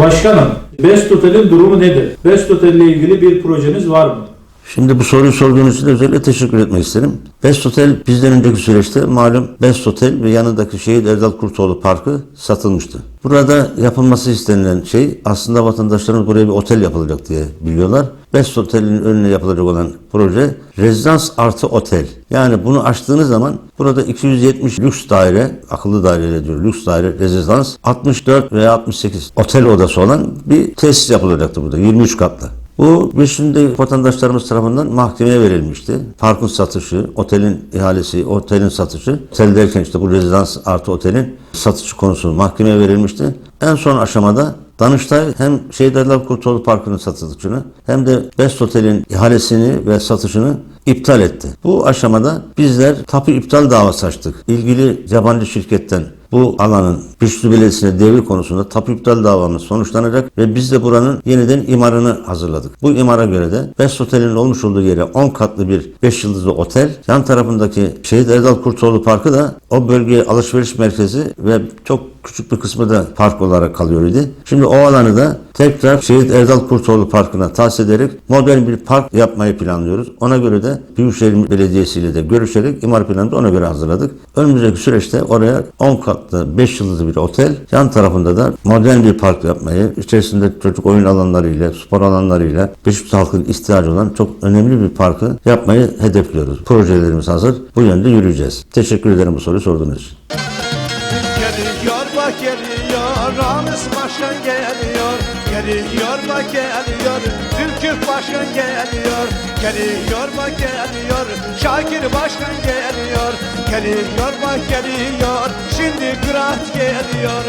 Başkanım, Best Otel'in durumu nedir? Best Otel ile ilgili bir projeniz var mı? Şimdi bu soruyu sorduğunuz için özellikle teşekkür etmek isterim. Best Hotel bizden önceki süreçte malum Best Hotel ve yanındaki şehit Erdal Kurtoğlu Parkı satılmıştı. Burada yapılması istenilen şey aslında vatandaşlarımız buraya bir otel yapılacak diye biliyorlar. Best Hotel'in önüne yapılacak olan proje rezidans artı otel. Yani bunu açtığınız zaman burada 270 lüks daire, akıllı daire diyor, lüks daire, rezidans, 64 veya 68 otel odası olan bir tesis yapılacaktı burada 23 katlı. Bu şimdi vatandaşlarımız tarafından mahkemeye verilmişti. Parkın satışı, otelin ihalesi, otelin satışı. Otel derken işte bu rezidans artı otelin satışı konusu mahkemeye verilmişti. En son aşamada Danıştay hem Şehit Erdal Kurtoğlu Parkı'nın satışını hem de Best Otel'in ihalesini ve satışını iptal etti. Bu aşamada bizler tapu iptal davası açtık. İlgili yabancı şirketten bu alanın Güçlü Belediyesi'ne devir konusunda tapu iptal davamız sonuçlanacak ve biz de buranın yeniden imarını hazırladık. Bu imara göre de Best Otel'in olmuş olduğu yere 10 katlı bir 5 yıldızlı otel, yan tarafındaki Şehit Erdal Kurtoğlu Parkı da o bölgeye alışveriş merkezi ve çok küçük bir kısmı da park olarak kalıyor idi. Şimdi o alanı da tekrar Şehit Erdal Kurtoğlu Parkı'na tahsis ederek modern bir park yapmayı planlıyoruz. Ona göre de Büyükşehir Belediyesi ile de görüşerek imar planımızı ona göre hazırladık. Önümüzdeki süreçte oraya 10 katlı 5 yıldızlı bir otel, yan tarafında da modern bir park yapmayı, içerisinde çocuk oyun alanlarıyla, spor alanlarıyla, Beşiktaş halkın ihtiyacı olan çok önemli bir parkı yapmayı hedefliyoruz. Projelerimiz hazır. Bu yönde yürüyeceğiz. Teşekkür ederim bu soruyu sorduğunuz. Geliyor bak geliyor Ramiz Başkan geliyor. Geliyor bak geliyor Ülkü Başkan geliyor. Geliyor bak geliyor Şakir Başkan geliyor. Geliyor bak geliyor Şimdi Kıraat geliyor